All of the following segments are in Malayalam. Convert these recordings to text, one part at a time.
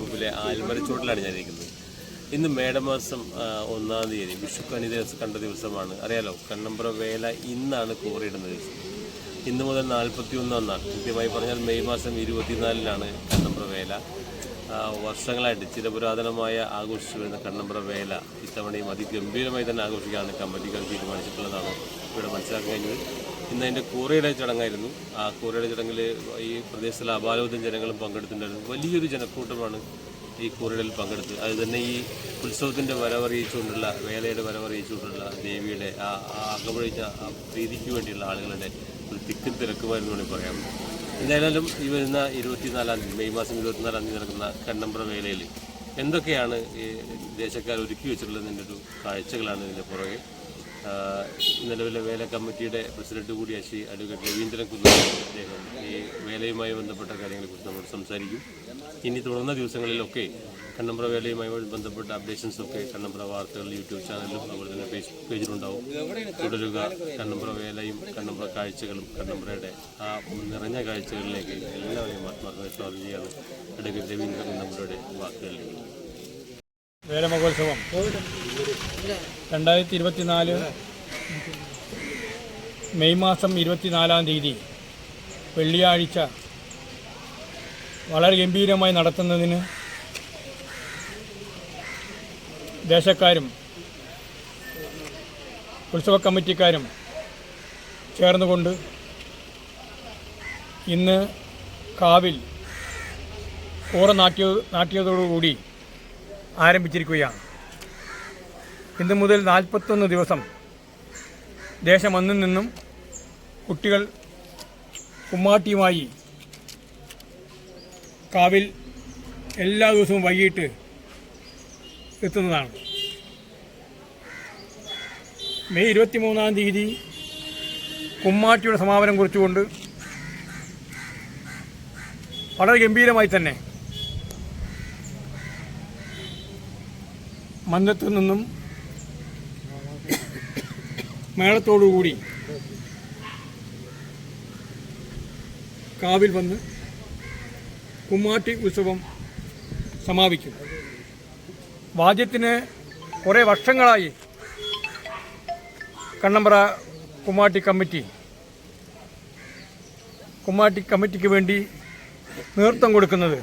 വീട്ടിലാണ് ഞാനിരിക്കുന്നത് ഇന്ന് മേടമാസം ഒന്നാം തീയതി വിഷു കനി ദിവസം കണ്ട ദിവസമാണ്. അറിയാലോ കണ്ണമ്പ്ര വേല ഇന്നാണ് കോറിയിടുന്ന ദിവസം ഇന്ന് മുതൽ നാൽപ്പത്തി ഒന്നാം നാൾ. കൃത്യമായി പറഞ്ഞാൽ മെയ് മാസം ഇരുപത്തിനാലിനാണ് കണ്ണമ്പ്ര വേല വർഷങ്ങളായിട്ട് ചിരപുരാതനമായ ആഘോഷിച്ചു വരുന്ന കണ്ണമ്പ്ര വേല ഇത്തവണയും അതിഗംഭീരമായി തന്നെ ആഘോഷിക്കാനാണ് കമ്മിറ്റികൾ തീരുമാനിച്ചിട്ടുള്ളതാണ്. ഇവിടെ മനസ്സിലാക്കാൻ കഴിഞ്ഞു ഇന്ന് അതിന്റെ കൂറയുടെ ചടങ്ങായിരുന്നു. ആ കൂറയുടെ ചടങ്ങിൽ ഈ പ്രദേശത്തിലെ അപാലോദം ജനങ്ങളും പങ്കെടുത്തിട്ടുണ്ടായിരുന്നു. വലിയൊരു ജനക്കൂട്ടമാണ് ഈ കൂറയിൽ പങ്കെടുത്ത് അത് തന്നെ ഈ ഉത്സവത്തിന്റെ വരവറിയിച്ചുകൊണ്ടുള്ള വേലയുടെ വരവറിയിച്ചുകൊണ്ടുള്ള ദേവിയുടെ ആ അകമൊഴിഞ്ഞ ആ പ്രീതിക്ക് വേണ്ടിയുള്ള ആളുകളുടെ ഒരു തിക്കും തിരക്കുമായിരുന്നു വേണമെങ്കിൽ പറയാം. എന്തായാലും ഈ വരുന്ന ഇരുപത്തിനാലാം തീയതി മെയ് മാസം ഇരുപത്തിനാലാം തീയതി നടക്കുന്ന കണ്ണമ്പ്ര വേലയിൽ എന്തൊക്കെയാണ് ഈ ദേശക്കാർ ഒരുക്കി വെച്ചിട്ടുള്ളതിന്റെ ഒരു കാഴ്ചകളാണ് ഇതിന്റെ പുറകെ. നിലവിലെ വേല കമ്മിറ്റിയുടെ പ്രസിഡന്റ് കൂടിയ ശ്രീ അഡ്വക്കേറ്റ് രവീന്ദ്രൻ കുന്നൂർ അദ്ദേഹം ഈ വേലയുമായി ബന്ധപ്പെട്ട കാര്യങ്ങളെക്കുറിച്ച് നമ്മൾ സംസാരിക്കും. ഇനി തുടർന്ന ദിവസങ്ങളിലൊക്കെ കണ്ണമ്പ്ര വേലയുമായി ബന്ധപ്പെട്ട അപ്ഡേഷൻസൊക്കെ കണ്ണമ്പ്ര വാർത്തകൾ യൂട്യൂബ് ചാനലിലും അതുപോലെ തന്നെ ഫേസ്ബുക്ക് പേജിലുണ്ടാവും. തുടരുക കണ്ണമ്പ്ര വേലയും കണ്ണമ്പ്ര കാഴ്ചകളും കണ്ണമ്പ്രയുടെ ആ നിറഞ്ഞ കാഴ്ചകളിലേക്ക് എല്ലാവരെയും ആത്മാർത്ഥമായി സ്വാഗതം ചെയ്യാറ് അഡ്വക്കേറ്റ് രവീന്ദ്രൻ കുന്നമ്പ്രയുടെ വാക്കുകളിലേക്ക്. വേലമഹോത്സവം രണ്ടായിരത്തി ഇരുപത്തിനാല് മെയ് മാസം ഇരുപത്തിനാലാം തീയതി വെള്ളിയാഴ്ച വളരെ ഗംഭീരമായി നടത്തുന്നതിന് ദേശക്കാരും ഉത്സവ കമ്മിറ്റിക്കാരും ചേർന്നുകൊണ്ട് ഇന്ന് കാവിൽ കൂറ നാട്ടിയ നാട്ടിയതോടുകൂടി ആരംഭിച്ചിരിക്കുകയാണ്. ഇന്ന് മുതൽ നാൽപ്പത്തൊന്ന് ദിവസം ദേശമൊന്നിൽ നിന്നും കുട്ടികൾ കുമ്മാട്ടിയുമായി കാവിൽ എല്ലാ ദിവസവും വൈകിട്ട് എത്തുന്നതാണ്. മെയ് ഇരുപത്തി മൂന്നാം തീയതി കുമ്മാട്ടിയുടെ സമാപനം കുറിച്ചുകൊണ്ട് വളരെ ഗംഭീരമായി തന്നെ മന്ദത്തു നിന്നും മേളത്തോടുകൂടി കാവിൽ വന്ന് കുമ്മാട്ടി ഉത്സവം സമാപിക്കും. വാദ്യത്തിന് കുറേ വർഷങ്ങളായി കണ്ണമ്പ്ര കുമ്മാട്ടി കമ്മിറ്റി. കുമ്മാട്ടി കമ്മിറ്റിക്ക് വേണ്ടി നേതൃത്വം കൊടുക്കുന്നത്.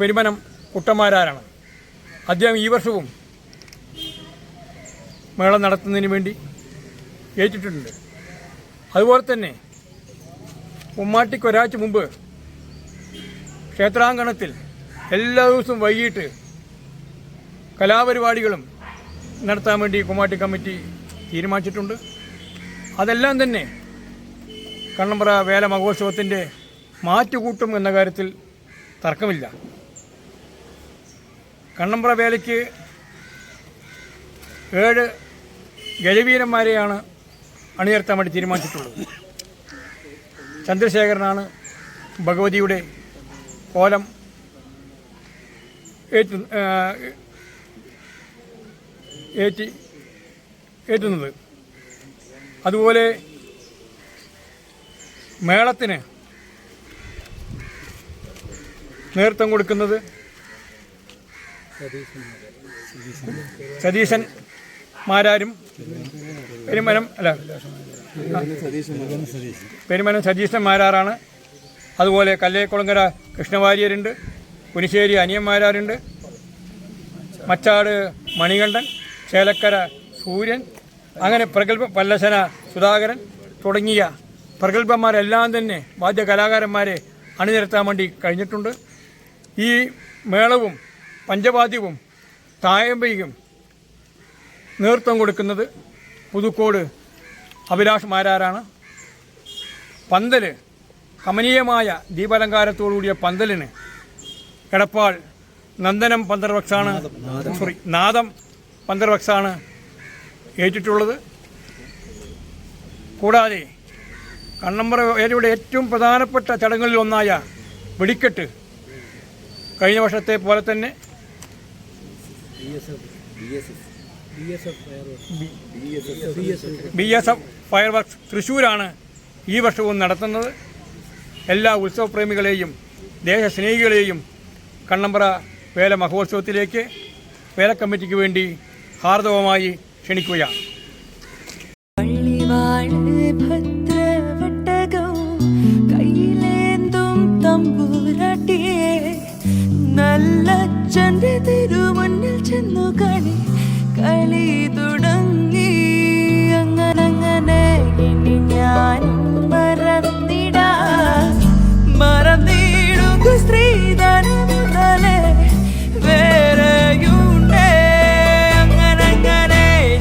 പെരുമനം കുട്ടന്മാരാരാണ്. അദ്ദേഹം ഈ വർഷവും മേള നടത്തുന്നതിന് വേണ്ടി ഏറ്റിട്ടുണ്ട്. അതുപോലെ തന്നെ ഉമ്മാട്ടിക്ക് ഒരാഴ്ച മുമ്പ് ക്ഷേത്രാങ്കണത്തിൽ എല്ലാ ദിവസവും വൈകിട്ട് കലാപരിപാടികളും നടത്താൻ വേണ്ടി കുമ്മാട്ടി കമ്മിറ്റി തീരുമാനിച്ചിട്ടുണ്ട്. അതെല്ലാം തന്നെ കണ്ണമ്പ്ര വേല മഹോത്സവത്തിന്റെ മാറ്റുകൂട്ടും എന്ന കാര്യത്തിൽ തർക്കമില്ല. കണ്ണമ്പ്ര വേലയ്ക്ക് ഏഴ് ഗജവീരന്മാരെയാണ് അണിനിർത്താൻ വേണ്ടി തീരുമാനിച്ചിട്ടുള്ളത്. ചന്ദ്രശേഖരനാണ് ഭഗവതിയുടെ കോലം ഏറ്റു ഏറ്റി ഏറ്റുന്നത്. അതുപോലെ മേളത്തിന് നേതൃത്വം കൊടുക്കുന്നത് സതീശൻ മാരാരും പെരുമനം അല്ല പെരുമനം സതീശൻ മാരാറാണ്. അതുപോലെ കല്ലേക്കുളങ്ങര കൃഷ്ണവാര്യരുണ്ട് പുനിശ്ശേരി അനിയന്മാരാരുണ്ട് മച്ചാട് മണികണ്ഠൻ ചേലക്കര സൂര്യൻ അങ്ങനെ പ്രഗത്ഭ പല്ലശന സുധാകരൻ തുടങ്ങിയ പ്രഗത്ഭന്മാരെല്ലാം തന്നെ വാദ്യ കലാകാരന്മാരെ അണിനിരത്താൻ വേണ്ടി കഴിഞ്ഞിട്ടുണ്ട്. ഈ മേളവും പഞ്ചവാദ്യവും തായമ്പയും നേതൃത്വം കൊടുക്കുന്നത് പുതുക്കോട് അഭിലാഷ് മാരാരാണ്. പന്തൽ കമനീയമായ ദീപാലങ്കാരത്തോടുകൂടിയ പന്തലിന് എടപ്പാൾ നന്ദനം പന്തർവക്സാണ് സോറി നാദം പന്തർവക്സാണ് ഏറ്റിട്ടുള്ളത്. കൂടാതെ കണ്ണമ്പറ വേലയുടെ ഏറ്റവും പ്രധാനപ്പെട്ട ചടങ്ങുകളിൽ ഒന്നായ വെടിക്കെട്ട് കഴിഞ്ഞ വർഷത്തെ പോലെ തന്നെ B S F fire works തൃശ്ശൂരാണ് ഈ വർഷവും നടത്തുന്നത്. എല്ലാ ഉത്സവപ്രേമികളെയും ദേശസ്നേഹികളെയും കണ്ണമ്പ്ര വേല മഹോത്സവത്തിലേക്ക് വേല കമ്മിറ്റിക്ക് വേണ്ടി ഹാർദവമായി ക്ഷണിക്കുക നല്ല ചന്ദ്ര in the garden.